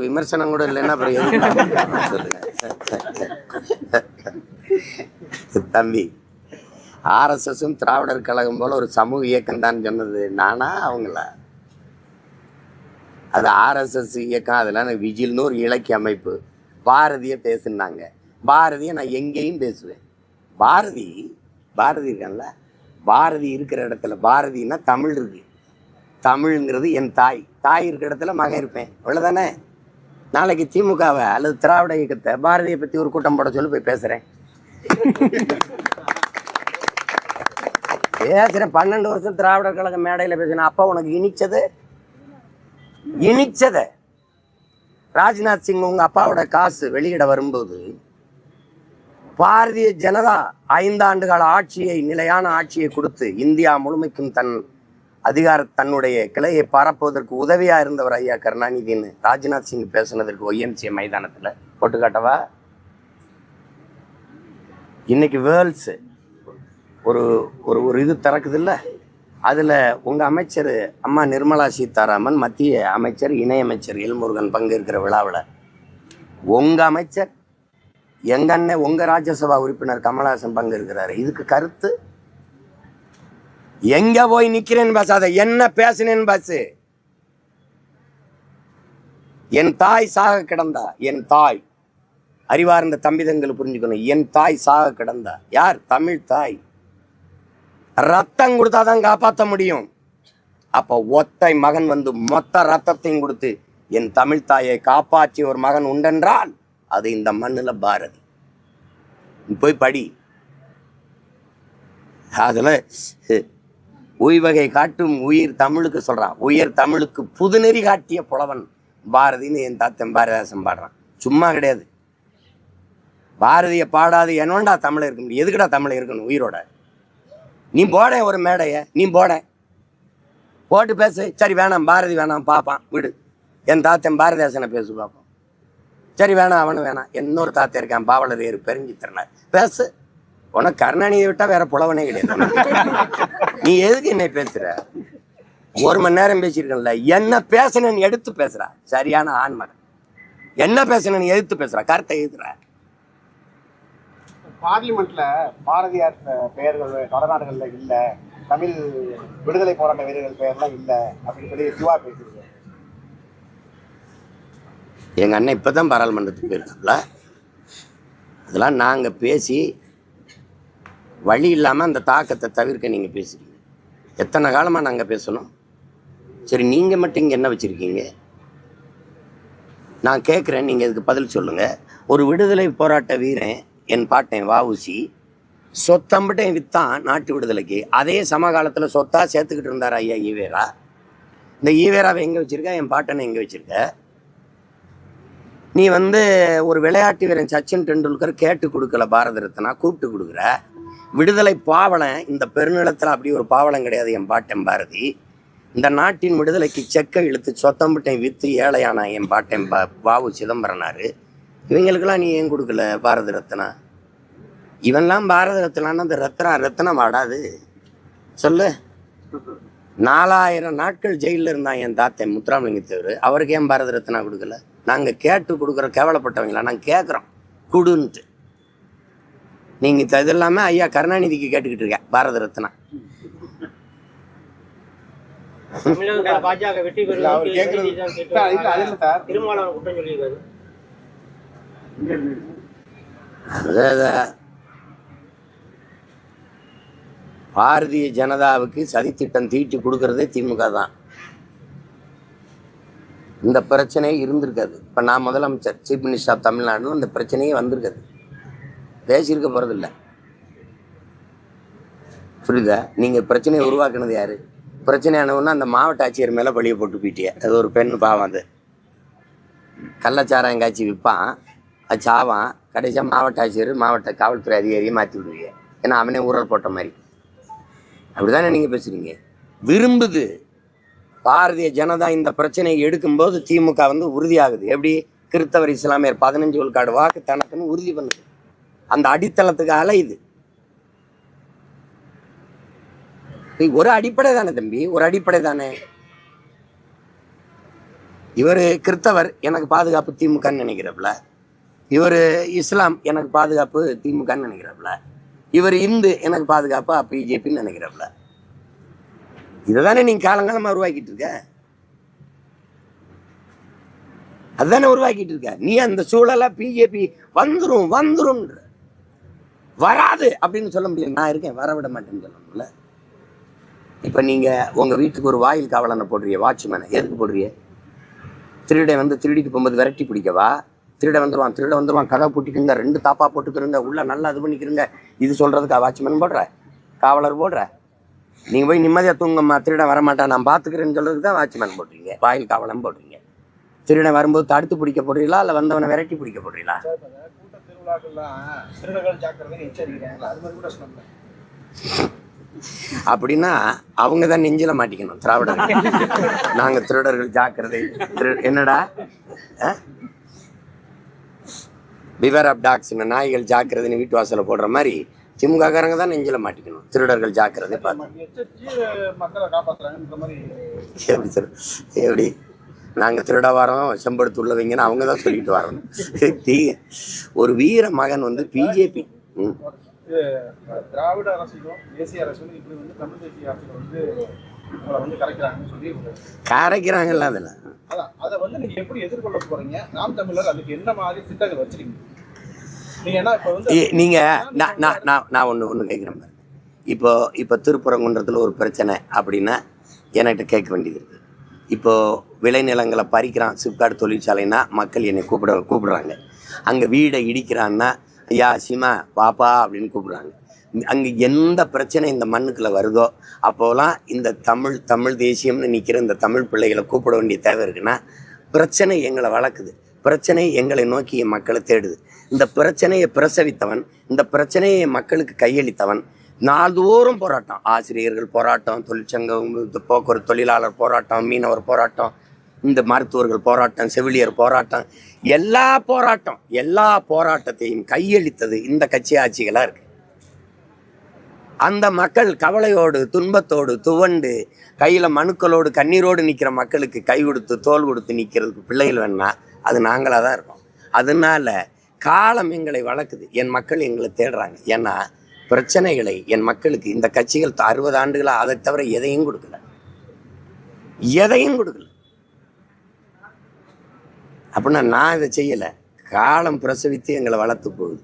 விமர்சனம் கூட இல்லைன்னா அப்புறம் தம்பி ஆர்எஸ்எஸும் திராவிடர் கழகம் போல ஒரு சமூக இயக்கம் தான் சொன்னது. நானா அவங்கள? அது ஆர்எஸ்எஸ் இயக்கம் அதெல்லாம் விஜில்னு ஒரு இலக்கிய அமைப்பு. பாரதியை பேசுனாங்க. பாரதியை நான் எங்கேயும் பேசுவேன். பாரதி பாரதி இருக்கான்ல? பாரதி இருக்கிற இடத்துல பாரதின்னா தமிழ் இருக்கு. தமிழ்ங்கிறது என் தாய். தாய் இருக்கிற இடத்துல மகன் இருப்பேன். அவ்வளோதானே நாளைக்கு திமுகவை அல்லது திராவிட இயக்கத்தை பாரதியை பற்றி ஒரு கூட்டம் போட சொல்லி போய் பேசுகிறேன் பேசுகிறேன் பன்னெண்டு வருஷம் திராவிட கழக மேடையில் பேசினேன். அப்பா உனக்கு இனிச்சது? இனிச்சத. ராஜ்நாத் சிங் உங்கள் அப்பாவோட காசு வெளியிட வரும்போது பாரதிய ஜனதா ஐந்தாண்டு கால ஆட்சியை நிலையான ஆட்சியை கொடுத்து இந்தியா முழுமைக்கும் தன் அதிகார தன்னுடைய கிளையை பரப்புவதற்கு உதவியாக இருந்தவர் ஐயா கருணாநிதினு ராஜ்நாத் சிங் பேசுனதற்கு ஒய்எம்சிஏ மைதானத்தில் போட்டு காட்டவா? இன்னைக்கு வேர்ல்ட்ஸு ஒரு ஒரு ஒரு இது திறக்குது இல்லை அதில் உங்கள் அமைச்சர் அம்மா நிர்மலா சீதாராமன் மத்திய அமைச்சர் இணையமைச்சர் எல்முருகன் பங்கேற்கிற விழாவில் உங்கள் அமைச்சர் எங்க அண்ணன் ராஜ்யசபா உறுப்பினர் கமலஹாசன் பங்கேற்கிறாரு. இதுக்கு கருத்து? எங்க போய் நிக்கிறேன்னு பேசாத என்ன பேசினேன் பேசு? என் தாய் சாக கிடந்தா? என் தாய். அறிவார்ந்த தம்பிதங்கள் புரிஞ்சுக்கணும். என் தாய் சாக கிடந்தா? யார்? தமிழ் தாய். ரத்தம் கொடுத்தாதான் காப்பாற்ற முடியும். அப்ப ஒத்தை மகன் வந்து மொத்த ரத்தத்தையும் கொடுத்து என் தமிழ் தாயை காப்பாற்றி ஒரு மகன் உண்டென்றால் அது இந்த மண்ணில் பாரதி. போய் படி. அதில் உய்வகை காட்டும் உயிர் தமிழுக்கு சொல்கிறான் உயர் தமிழுக்கு புதுநெறி காட்டிய புலவன் பாரதின்னு என் தாத்தன் பாரதிதாசன் பாடுறான். சும்மா கிடையாது. பாரதியை பாடாது என்னோண்டா தமிழை இருக்க முடியும்? எதுக்குடா தமிழை இருக்கணும் உயிரோட? நீ போட ஒரு மேடைய நீ போட. போட்டு பேசு. சரி வேணாம். பாரதி வேணாம் பார்ப்பான் விடு. என் தாத்தன் பாரதிதாசனை பேசு பார்ப்போம் சரி வேணாம் அவனு வேணாம். இன்னொரு தாத்தன் இருக்கான் பாவலர் ஏறு பெருஞ்சி திறனார் பேசு. உனக்கு கருணாநிதியை விட்டா வேற புலவனே கிடையாது. நீ எதுக்கு என்னை பேசுற? ஒரு மணி நேரம் பேசியிருக்கல என்ன பேசணும்னு எடுத்து பேசுறா. சரியான ஆண்மகன் என்ன பேசணும்னு எதிர்த்து பேசுறா? கருத்தை எழுதுற பார்லிமெண்ட்ல பாரதியார் பெயர்கள் வடநாடுகள்ல இல்ல. தமிழ் விடுதலை போராட்ட வீரர்கள் பெயர்லாம் இல்ல அப்படின்னு சொல்லி சிவா பேசியிருக்காரு. எங்க அண்ணன் இப்பதான் பாராளுமன்றத்துக்கு போயிருக்காப்ல. அதெல்லாம் நாங்க பேசி வழி இல்லாமல் அந்த தாக்கத்தை தவிர்க்க நீங்கள் பேசுகிறீங்க எத்தனை காலமாக நாங்கள் பேசணும்? சரி நீங்கள் மட்டும் இங்கே என்ன வச்சுருக்கீங்க? நான் கேட்குறேன் நீங்கள் இதுக்கு பதில் சொல்லுங்கள் ஒரு விடுதலை போராட்ட வீரன் என் பாட்டேன் வாவுசி சொத்தம்பட்டையும் விற்றான் நாட்டு விடுதலைக்கு அதே சமகாலத்தில் சொத்தாக சேர்த்துக்கிட்டு இருந்தார் ஐயா ஈவேரா. இந்த ஈவேராவை எங்கே வச்சுருக்க? என் பாட்டனை எங்கே வச்சுருக்க? நீ வந்து ஒரு விளையாட்டு வீரன் சச்சின் டெண்டுல்கர் கேட்டு கொடுக்கல பாரத ரத்னா கூப்பிட்டு கொடுக்குற. விடுதலை பாவலன் இந்த பெருநிலத்தில் அப்படி ஒரு பாவலம் கிடையாது என் பாட்டன் பாரதி. இந்த நாட்டின் விடுதலைக்கு செக்கை இழுத்து சொத்தம்பட்டை விற்று ஏழையானா என் பாட்டன் பா பாவு சிதம்பரனார். இவங்களுக்கெல்லாம் நீ ஏன் கொடுக்கல பாரத ரத்னா? இவன்லாம் பாரத ரத்னான்னு அந்த ரத்னா ரத்னம் ஆடாது சொல்லு. நாலாயிரம் நாட்கள் ஜெயிலில் இருந்தான் என் தாத்தன் முத்துராமலிங்கத்தேவர். அவருக்கு ஏன் பாரத ரத்னா கொடுக்கல? நாங்கள் கேட்டு கொடுக்குற கேவலப்பட்டவங்களா? நாங்கள் கேட்குறோம் குடுன்ட்டு. நீங்கள் இது எல்லாமே ஐயா கருணாநிதிக்கு கேட்டுக்கிட்டு இருக்க பாரத ரத்னா. பாஜக வெற்றி பாரதிய ஜனதாவுக்கு சதித்திட்டம் தீட்டி கொடுக்கறதே திமுக தான். இந்த பிரச்சனை இருந்திருக்காது. இப்போ நான் முதலமைச்சர் சீஃப் மினிஸ்டர் ஆஃப் தமிழ்நாடுல இந்த பிரச்சனையே வந்திருக்காது. பேசியிருக்க போகிறதில்ல புரியுதா? நீங்கள் பிரச்சனையை உருவாக்குனது யாரு? பிரச்சனையானவொன்னா அந்த மாவட்ட ஆட்சியர் மேலே பழிய போட்டு போயிட்டிய. அது ஒரு பெண் பாவம் அது. கள்ளச்சாராயம் காய்ச்சி விற்பான். அது சாவான். கடைசியாக மாவட்ட ஆட்சியர் மாவட்ட காவல்துறை அதிகாரியை மாற்றி விடுவீங்க ஏன்னா அவனே ஊரல் போட்ட மாதிரி. அப்படிதானே நீங்கள் பேசுறீங்க? விரும்புது. பாரதிய ஜனதா இந்த பிரச்சனையை எடுக்கும்போது திமுக வந்து உறுதியாகுது. எப்படி? கிறிஸ்தவர் இஸ்லாமியர் பதினஞ்சு உள்காடு வாக்கு தனக்குன்னு உறுதி பண்ணுது. அந்த அடித்தளத்துக்கு அலையுது ஒரு அடிப்படை தானே தம்பி ஒரு அடிப்படை தானே? இவர் கிறித்தவர் எனக்கு பாதுகாப்பு திமுகன்னு நினைக்கிறப்பல. இவர் இஸ்லாம் எனக்கு பாதுகாப்பு திமுகன்னு நினைக்கிறப்பல. இவர் இந்து எனக்கு பாதுகாப்பு பிஜேபின்னு நினைக்கிறப்பல. இதை தானே நீங்கள் காலங்காலமாக உருவாக்கிட்டு இருக்க? அதுதானே உருவாக்கிட்டு இருக்க. நீ அந்த சூழலை பிஜேபி வந்துரும் வந்துரும்ன்ற. வராது அப்படின்னு சொல்ல முடியும் நான் இருக்கேன் வர விட மாட்டேன்னு சொல்லணும்ல இப்போ நீங்கள் உங்கள் வீட்டுக்கு ஒரு வாயில் காவலனை போடுறிய வாட்ச்மேனை எதுக்கு போடுறீங்க? திருடை வந்து திருடிக்கு போகும்போது விரட்டி பிடிக்கவா? திருட வந்துடுவான் திருட வந்துடுவான் கதை பூட்டிக்குங்க ரெண்டு தாப்பா போட்டுக்கிறங்க உள்ள நல்லா இது பண்ணிக்கிறங்க இது சொல்கிறதுக்கா வாட்ச்மேன் போடுற? காவலர் போடுற? நீங்கள் போய் நிம்மதியாக தூங்கம்மா திருடன் வரமாட்டான் நான் பார்த்துக்கிறேன்னு சொல்கிறதுக்கு தான் வாட்ச்மேன் போடுறீங்க. வாயில் காவலன் போடுறீங்க. திருடன் வரும்போது தடுத்து பிடிக்க போடுறீங்களா இல்லை வந்தவனை விரட்டி பிடிக்க போடுறீங்களா? சார், திருவிழாக்கள்லாம் எச்சரிக்கிறாங்க. அது மாதிரி கூட அப்படின்னா அவங்க தான் நெஞ்சில மாட்டிக்கணும் திராவிடர்கள். நாங்க திருடர்கள் ஜாக்கிரதை. என்னடா? பிவர் ஆஃப் டாக்ஸ் நாய்கள் ஜாக்கிரதைன்னு வீட்டு வாசல்ல போடுற மாதிரி திமுக காரங்க தான் நெஞ்சில மாட்டிக்கணும் திருடர்கள் ஜாக்கிரதை பார்த்து. எப்படி திரு எப்படி? நாங்க திருட வரோம் செம்படுத்து உள்ளவங்கன்னு அவங்க தான் சொல்லிட்டு வரணும். ஒரு வீர மகன் வந்து பிஜேபி. திராவிட அரசியலும் தேசிய இப்படி வந்து தமிழ் வந்து சொல்லி கரைக்கிறாங்கல்ல அதில். அதை வந்து நீங்க எப்படி எதிர்கொள்ள போறீங்க? நாம் தமிழர் அதுக்கு என்ன மாதிரி திட்டங்கள் வச்சிருக்கீங்க? நீங்க என்ன இப்ப வந்து ஏ- நீங்க நான் நான் நான் நான் ஒன்று ஒன்று கேட்குறேன் பாருங்க இப்போ இப்போ திருப்பரங்குன்றத்தில் ஒரு பிரச்சனை அப்படின்னா என்கிட்ட கேட்க வேண்டியது இருக்குது இப்போ விளைநிலங்களை பறிக்கிறான் சிப்காடு தொழிற்சாலைன்னா மக்கள் என்னை கூப்பிட கூப்பிடுறாங்க. அங்கே வீடை இடிக்கிறான்னா ஐயா சிமா பாப்பா அப்படின்னு கூப்பிடுறாங்க. அங்கே எந்த பிரச்சனை இந்த மண்ணுக்குள்ளே வருதோ அப்போலாம் இந்த தமிழ் தமிழ் தேசியம்னு நிற்கிற இந்த தமிழ் பிள்ளைகளை கூப்பிட வேண்டிய தேவை இருக்குன்னா பிரச்சனை எங்களை வளர்க்குது. பிரச்சனை எங்களை நோக்கி மக்களை தேடுது. இந்த பிரச்சனையை பிரசவித்தவன் இந்த பிரச்சனையை மக்களுக்கு கையளித்தவன் நாள்தோறும் போராட்டம். ஆசிரியர்கள் போராட்டம் தொழிற்சங்கம் போக்குவரத்து தொழிலாளர் போராட்டம் மீனவர் போராட்டம் இந்த மருத்துவர்கள் போராட்டம் செவிலியர் போராட்டம் எல்லா போராட்டம் எல்லா போராட்டத்தையும் கையளித்தது இந்த கட்சி ஆட்சிகளாக இருக்கு. அந்த மக்கள் கவலையோடு துன்பத்தோடு துவண்டு கையில் மனுக்களோடு கண்ணீரோடு நிற்கிற மக்களுக்கு கை கொடுத்து தோல் கொடுத்து நிற்கிறதுக்கு பிள்ளைகள் வேணா அது நாங்களாக தான் இருக்கோம். அதனால காலம் எங்களை வளர்க்குது. என் மக்கள் எங்களை தேடுறாங்க. ஏன்னா பிரச்சனைகளை என் மக்களுக்கு இந்த கட்சிகள் அறுபது ஆண்டுகளாக அதை தவிர எதையும் கொடுக்கல. எதையும் கொடுக்கல. அப்படின்னா நான் இதை செய்யலை. காலம் பிரசவித்து எங்களை வளர்த்து போகுது.